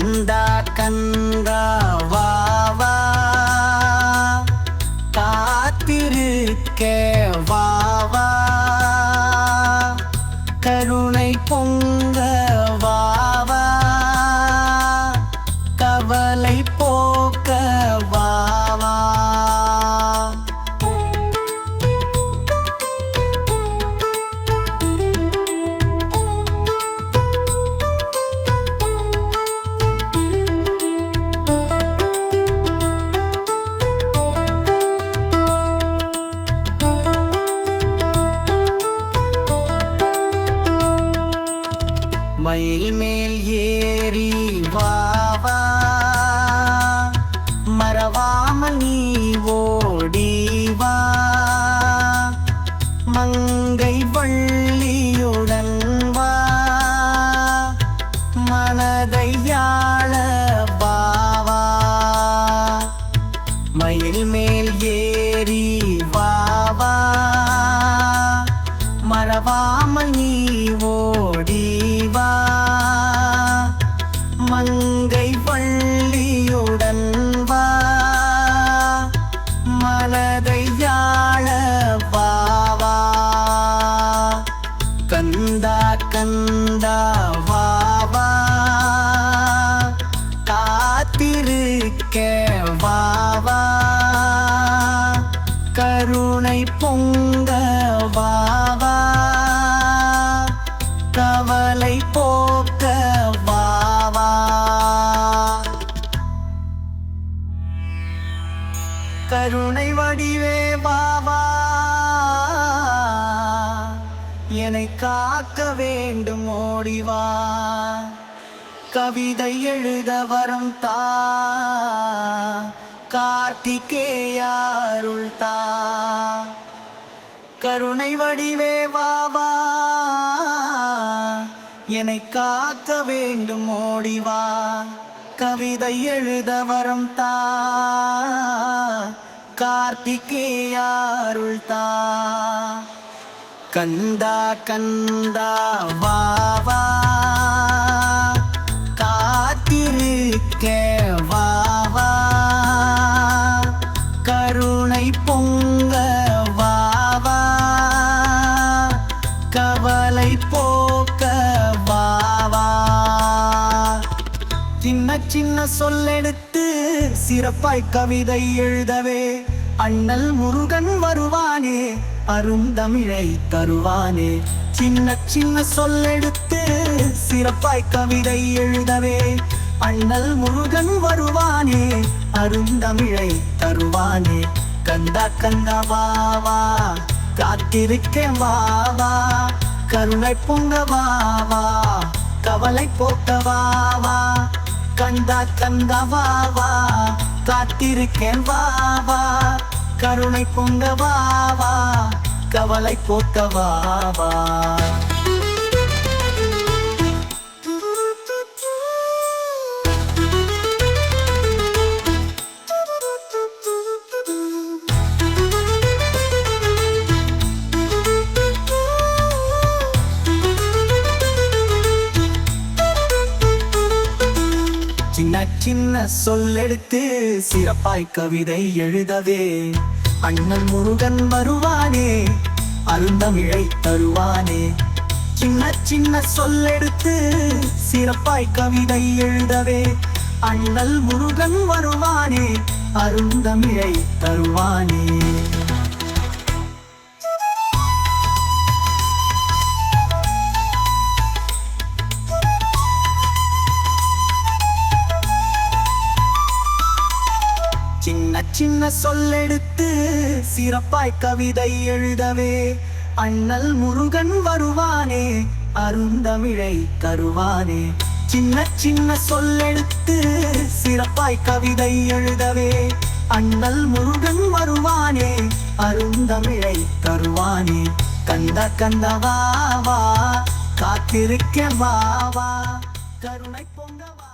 கந்தா கந்தா need. கந்தா கந்தா வா காத்திருக்க வா கருணை பொங்க வா கவலை போக்க வா கருணை வடிவே வாவா வா என்னை காக்க வேண்டும் ஓடிவா கவிதை எழுத வரும் தா. கார்த்திகேயாருள் தா. கருணை வடிவே வாவா என்னை காக்க வேண்டும் ஓடிவா கவிதை எழுத வரும் தா. கார்த்திகேயாருள் தா. கந்தா கந்தா வா வா. காத்திருக்க வா வா. கருணை பொங்க வா வா. கவலை போக்க வா வா. சின்ன சின்ன சொல்லெடுத்து சிறப்பாய் கவிதை எழுதவே அண்ணல் முருகன் வருவானே அருந்தமிழை தருவானே. சின்ன சின்ன சொல்லெடுத்து சிறப்பாய் கவிதை எழுதவே. அண்ணல் முருகன் வருவானே அருந்தமிழை தருவானே. கந்தா கந்தா வாவா வா. காத்திருக்கேன் வா கருணை பொங்க வாவா கவலை போக்க வாவா கந்தா கந்தா வாவா காத்திருக்கேன் வாவா கருணை பொங்க வாவா வா கவலை போக்க வா சின்ன சொல்லெடுத்து சிறப்பாய் கவிதை எழுதவே. அண்ணன் முருகன் வருவானே அருந்தமிழை தருவானே. சின்ன சின்ன சொல்லெடுத்து சிறப்பாய் கவிதை எழுதவே. அண்ணல் முருகன் வருவானே அருந்தமிழை தருவானே. சின்ன சொல்லெடுத்து சிறப்பாய் கவிதை எழுதவே. அண்ணல் முருகன் வருவானே அருந்தமிழை தருவானே. சின்ன சின்ன சொல்லெடுத்து சிறப்பாய் கவிதை எழுதவே. அண்ணல் முருகன் வருவானே அருந்தமிழை தருவானே. கந்த கந்த வா காத்திருக்க வா கருணை பொங்கவா